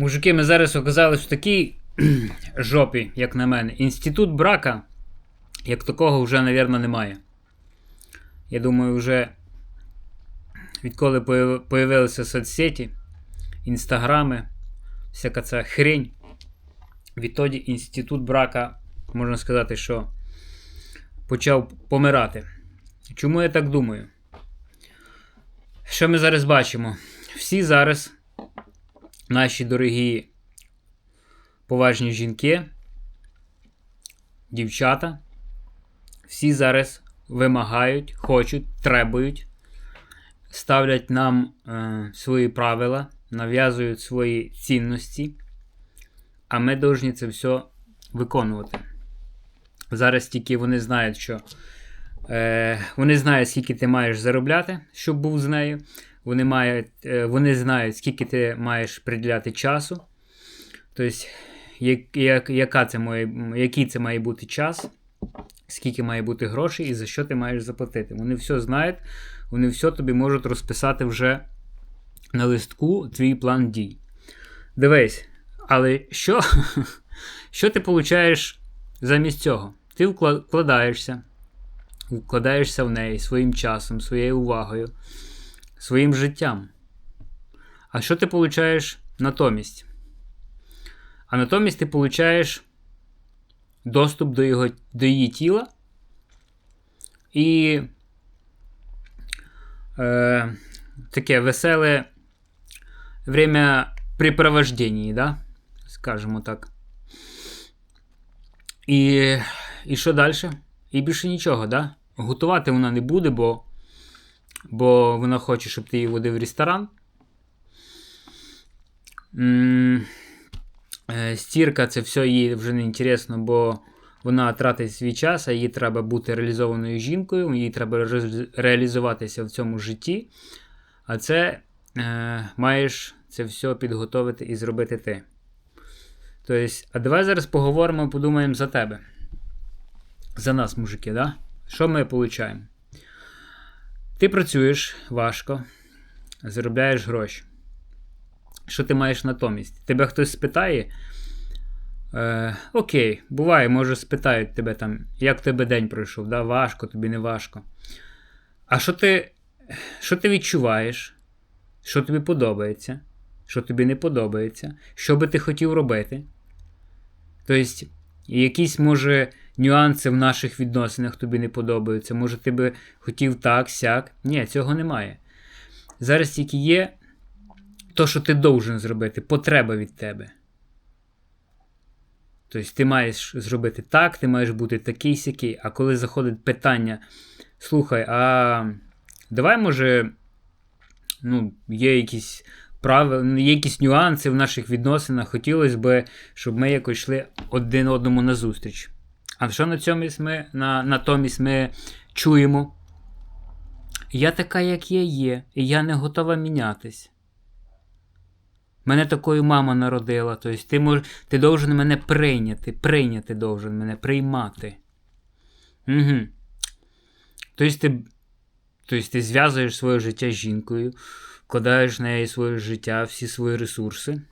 Мужики, ми зараз оказались в такій жопі, як на мене. Інститут брака, як такого, вже, мабуть, немає. Я думаю, вже відколи появилися соцсеті, інстаграми, всяка ця хрень. Відтоді інститут брака, можна сказати, що почав помирати. Чому я так думаю? Що ми зараз бачимо? Всі зараз наші дорогі поважні жінки, дівчата, всі зараз вимагають, хочуть, требують, ставлять нам е, свої правила, нав'язують свої цінності, а ми повинні це все виконувати. Зараз тільки вони знають, що е, вони знають, скільки ти маєш заробляти, щоб був з нею. Вони, мають, е, вони знають, скільки ти маєш приділяти часу. Тобто, як, як, яка це має, який це має бути час, скільки має бути грошей і за що ти маєш заплатити. Вони все знають, вони все тобі можуть розписати вже на листку твій план дій. Дивись, але що, що ти получаєш замість цього? Ти вкладаєшся, вкладаєшся в неї своїм часом, своєю увагою, своїм життям. А що ти получаєш натомість? А натомість ти получаєш доступ до, його, до її тіла і е, таке веселе время припровождення, да? скажімо так. І, і що далі? І більше нічого, да? Готувати вона не буде, бо, бо вона хоче, щоб ти її водив в ресторан. Е, Стірка це все їй вже не інтересно, бо вона тратить свій час, а їй треба бути реалізованою жінкою, їй треба реалізуватися в цьому житті. А це е, маєш це все підготовити і зробити ти. Тобто, а давай зараз поговоримо, подумаємо за тебе. За нас, мужики, да? Що ми отримуємо? Ти працюєш важко, заробляєш гроші. Що ти маєш натомість? Тебе хтось спитає. Е, окей, буває, може спитають тебе там, як тебе день пройшов, да? важко, тобі не важко. А що ти, що ти відчуваєш? Що тобі подобається? Що тобі не подобається? Що би ти хотів робити? Тобто, якісь, може, нюанси в наших відносинах тобі не подобаються. Може, ти би хотів так, сяк. Ні, цього немає. Зараз тільки є то, що ти должен зробити, потреба від тебе. Тобто ти маєш зробити так, ти маєш бути такий сякий. А коли заходить питання, слухай, а давай, може, ну, є якісь правила, є якісь нюанси в наших відносинах, хотілося б, щоб ми якось йшли один одному на зустріч. А що на цьому ми, на, натомість ми чуємо? Я така, як я є, і я не готова мінятись. Мене такою мама народила. Тобто ти мож, ти должен мене прийняти. Прийняти должен мене, приймати. Угу. Тобто ти, тобто ти зв'язуєш своє життя з жінкою, вкладаєш в неї своє життя, всі свої ресурси.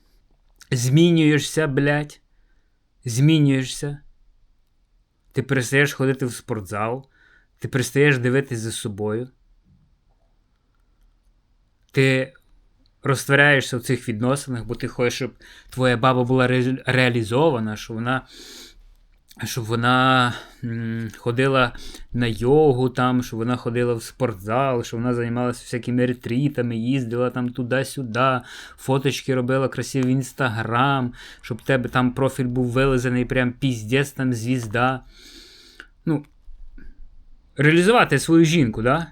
Змінюєшся, блядь. Змінюєшся. Ти перестаєш ходити в спортзал, ти перестаєш дивитись за собою. Ти розтворяєшся в цих відносинах, бо ти хочеш, щоб твоя баба була ре- реалізована, щоб вона, щоб вона ходила на йогу, там, щоб вона ходила в спортзал, щоб вона займалася всякими ретрітами, їздила там туди-сюди, фоточки робила красиві в інстаграм, щоб в тебе там профіль був вилизаний, прям піздець там звізда. Ну, реалізувати свою жінку, да?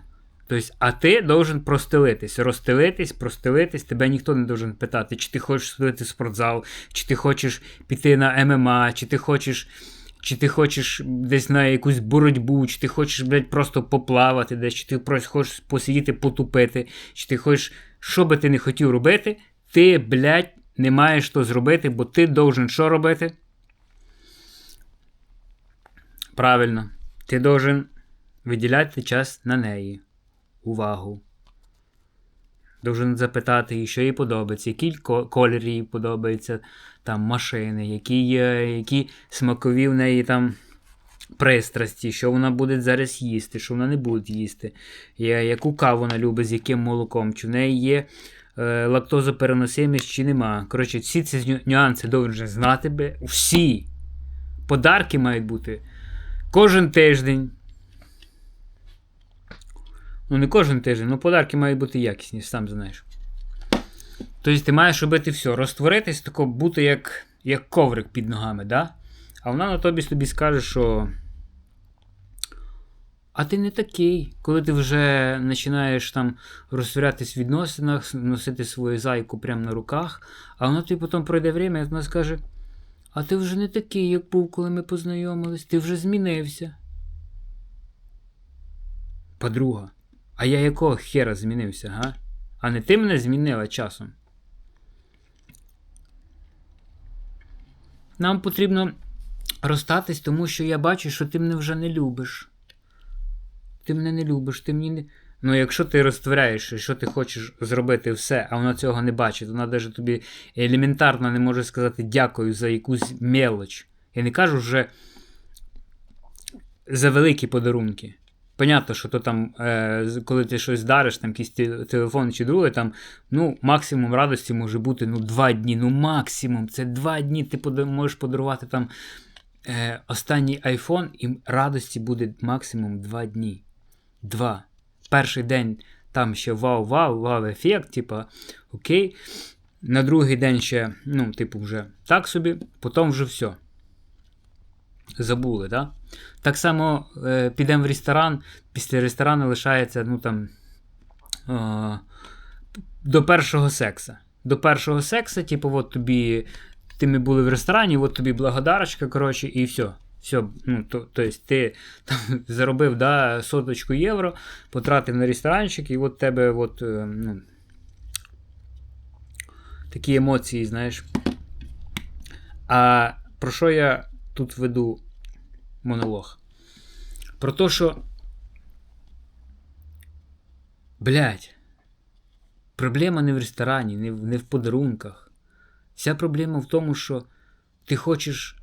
Тобто, а ти должен простелитись, розстелитись, простелитись, тебе ніхто не должен питати, чи ти хочеш сходити в спортзал, чи ти хочеш піти на ММА, чи ти хочеш. Чи ти хочеш десь на якусь боротьбу, чи ти хочеш, блядь, просто поплавати десь, чи ти хочеш посидіти, потупити, чи ти хочеш, що би ти не хотів робити, ти, блядь, не маєш то зробити, бо ти должен що робити? Правильно, ти должен виділяти час на неї увагу. Должен запитати її, що їй подобається, ко- колір їй подобається, там машини, які, які смакові в неї там пристрасті, що вона буде зараз їсти, що вона не буде їсти, яку каву вона любить, з яким молоком, чи в неї є е, лактозопереносимість, чи нема. Коротше, всі ці ню- нюанси должен знати би. Всі. Подарки мають бути кожен тиждень. Ну, не кожен тиждень, ну подарки мають бути якісні, сам знаєш. Тобто ти маєш робити все, розтворитись, тако бути як, як коврик під ногами, да? А вона на тобі тобі скаже, що. А ти не такий, коли ти вже починаєш там розтворятись в відносинах, носити свою зайку прямо на руках, а вона тобі потім пройде время, і вона скаже: А ти вже не такий, як був, коли ми познайомились, ти вже змінився. Подруга, а я якого хера змінився, га? А не ти мене змінила часом. Нам потрібно розстатись, тому що я бачу, що ти мене вже не любиш. Ти мене не любиш, ти мені не. Ну, якщо ти розтворяєш, що ти хочеш зробити все, а вона цього не бачить, вона навіть тобі елементарно не може сказати дякую за якусь мелоч. Я не кажу вже за великі подарунки. Понятно, що то там, е, коли ти щось дариш, там якийсь телефон чи друге, там, ну, максимум радості може бути ну, два дні. Ну, максимум. Це два дні. Ти можеш подарувати там е, останній iPhone, і радості буде максимум два дні. Два. Перший день там ще вау-вау, вау-ефект, типа, окей. На другий день ще, ну, типу, вже так собі, потім вже все. Забули, да? Так само е, підемо в ресторан, після ресторану лишається, ну там. Е, до першого секса. До першого секса, типу, от тобі. Ти ми були в ресторані, от тобі благодарочка, коротше, і все. Все, ну, то, то есть ти там заробив да, соточку євро, потратив на ресторанчик, і от тебе от, е, ну, такі емоції, знаєш. А про що я тут веду монолог? Про те, що. Блять. Проблема не в ресторані, не в, не в подарунках. Вся проблема в тому, що ти хочеш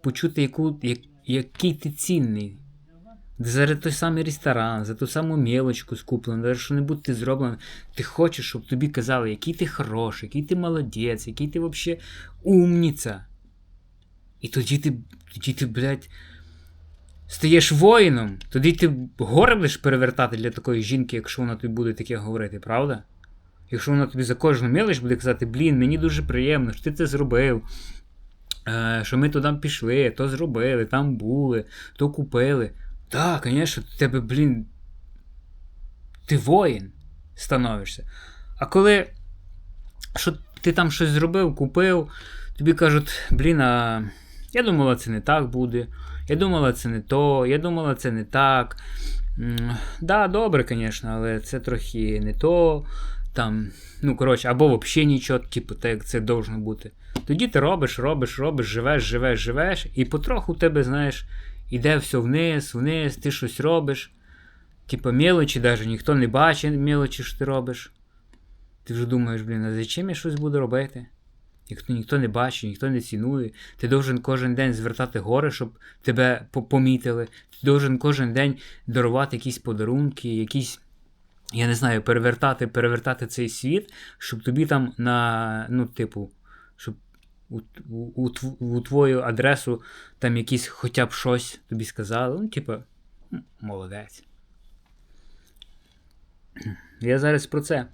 почути, яку, як, який ти цінний. За той самий ресторан, за ту саму мелочку скуплену, за що-небудь ти зроблено. Ти хочеш, щоб тобі казали, який ти хороший, який ти молодець, який ти взагалі умніця. І тоді ти, тоді ти, блядь, стаєш воїном. Тоді ти гори будеш перевертати для такої жінки, якщо вона тобі буде таке говорити, правда? Якщо вона тобі за кожну мелоч буде казати, блін, мені дуже приємно, що ти це зробив. Е, що ми туди пішли, то зробили, там були, то купили. Так, звісно, тебе, блін, ти воїн становишся. А коли що ти там щось зробив, купив, тобі кажуть, блін, а я думала, це не так буде. Я думала, це не то, я думала, це не так. Да, добре, звісно, але це трохи не то. Там, ну, коротше, або взагалі нічого, типу, так як це должно бути. Тоді ти робиш, робиш, робиш, живеш, живеш, живеш, і потроху тебе, знаєш, іде все вниз, вниз, ти щось робиш. Типа мелочі навіть ніхто не бачить мелочі, що ти робиш. Ти вже думаєш, блін, а зачем я щось буду робити? Ніхто, ніхто не бачить, ніхто не цінує. Ти должен кожен день звертати гори, щоб тебе помітили. Ти должен кожен день дарувати якісь подарунки, якісь. Я не знаю, перевертати, перевертати цей світ, щоб тобі там на. Ну, типу, щоб у, у, у, твою адресу там якісь хоча б щось тобі сказали. Ну, типу, молодець. Я зараз про це.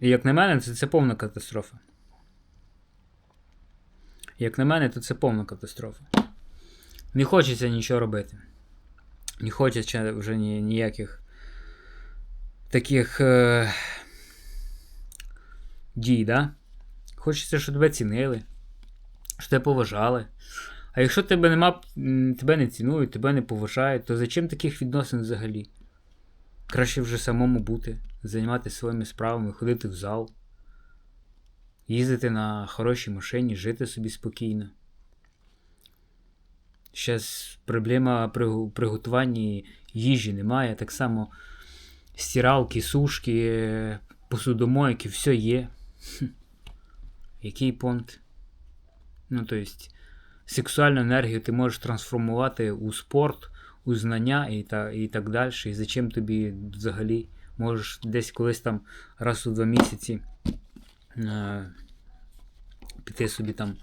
І як на мене, це, це повна катастрофа. Як на мене, то це повна катастрофа. Не хочеться нічого робити. Не хочеться вже ні, ніяких таких е, дій, да? Хочеться, щоб тебе цінили, щоб тебе поважали. А якщо тебе нема, тебе не цінують, тебе не поважають, то зачем таких відносин взагалі? Краще вже самому бути, займатися своїми справами, ходити в зал, їздити на хорошій машині, жити собі спокійно. Зараз проблема при приготуванні їжі немає. Так само стиралки, сушки, посудомойки, все є. Який понт? Ну, то есть, сексуальну енергію ти можеш трансформувати у спорт, у знання і, та, і так далі. І зачем тобі взагалі можеш десь колись там раз у два місяці е, піти собі там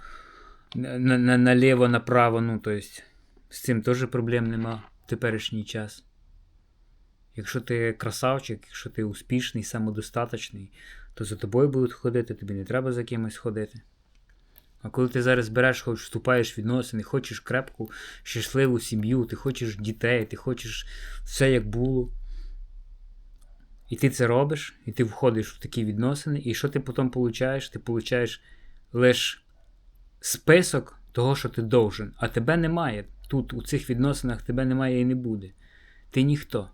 на, на, наліво, направо, ну, то есть, з цим теж проблем нема в теперішній час. Якщо ти красавчик, якщо ти успішний, самодостаточний, то за тобою будуть ходити, тобі не треба за кимось ходити. А коли ти зараз береш, хоч вступаєш в відносини, хочеш крепку, щасливу сім'ю, ти хочеш дітей, ти хочеш все як було. І ти це робиш, і ти входиш в такі відносини, і що ти потім получаєш? Ти получаєш лише список того, що ти должен, а тебе немає. Тут, у цих відносинах, тебе немає і не буде. Ти ніхто.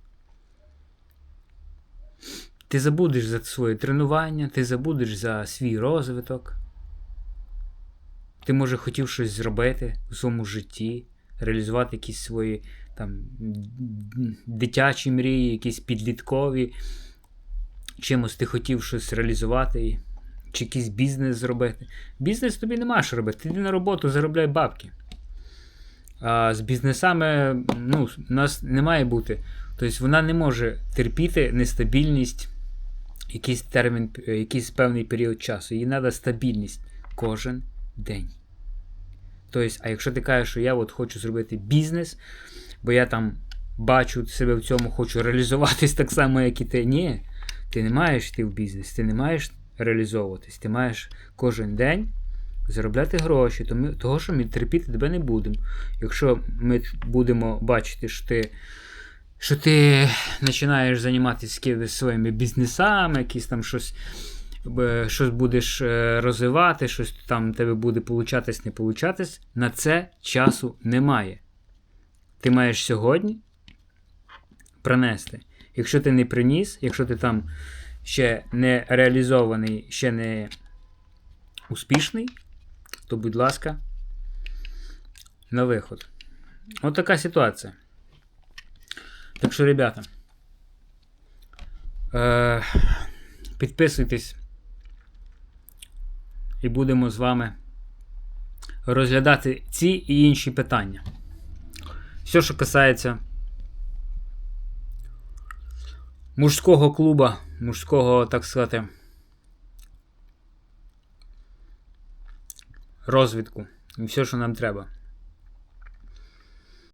Ти забудеш за своє тренування, ти забудеш за свій розвиток. Ти, може, хотів щось зробити у своєму житті, реалізувати якісь свої там дитячі мрії, якісь підліткові. Чимось ти хотів щось реалізувати, чи якийсь бізнес зробити. Бізнес тобі нема що робити. Ти на роботу, заробляй бабки. А з бізнесами ну, у нас не має бути. Тобто вона не може терпіти нестабільність якийсь термін, якийсь певний період часу. Їй треба стабільність кожен день. Тобто, а якщо ти кажеш, що я от хочу зробити бізнес, бо я там бачу себе в цьому, хочу реалізуватись так само, як і ти. Ні, ти не маєш йти в бізнес, ти не маєш реалізовуватись, ти маєш кожен день заробляти гроші, того, що ми терпіти тебе не будемо. Якщо ми будемо бачити, що ти. Що ти починаєш займатися своїми бізнесами, якісь там щось щось будеш е, розвивати, щось там тебе буде получатись, не получатись, на це часу немає. Ти маєш сьогодні принести. Якщо ти не приніс, якщо ти там ще не реалізований, ще не успішний, то, будь ласка, на виход. От така ситуація. Так що, ребята, е, підписуйтесь і будемо з вами розглядати ці і інші питання. Все, що касається мужського клуба, мужського, так сказати, розвідку. і все, що нам треба.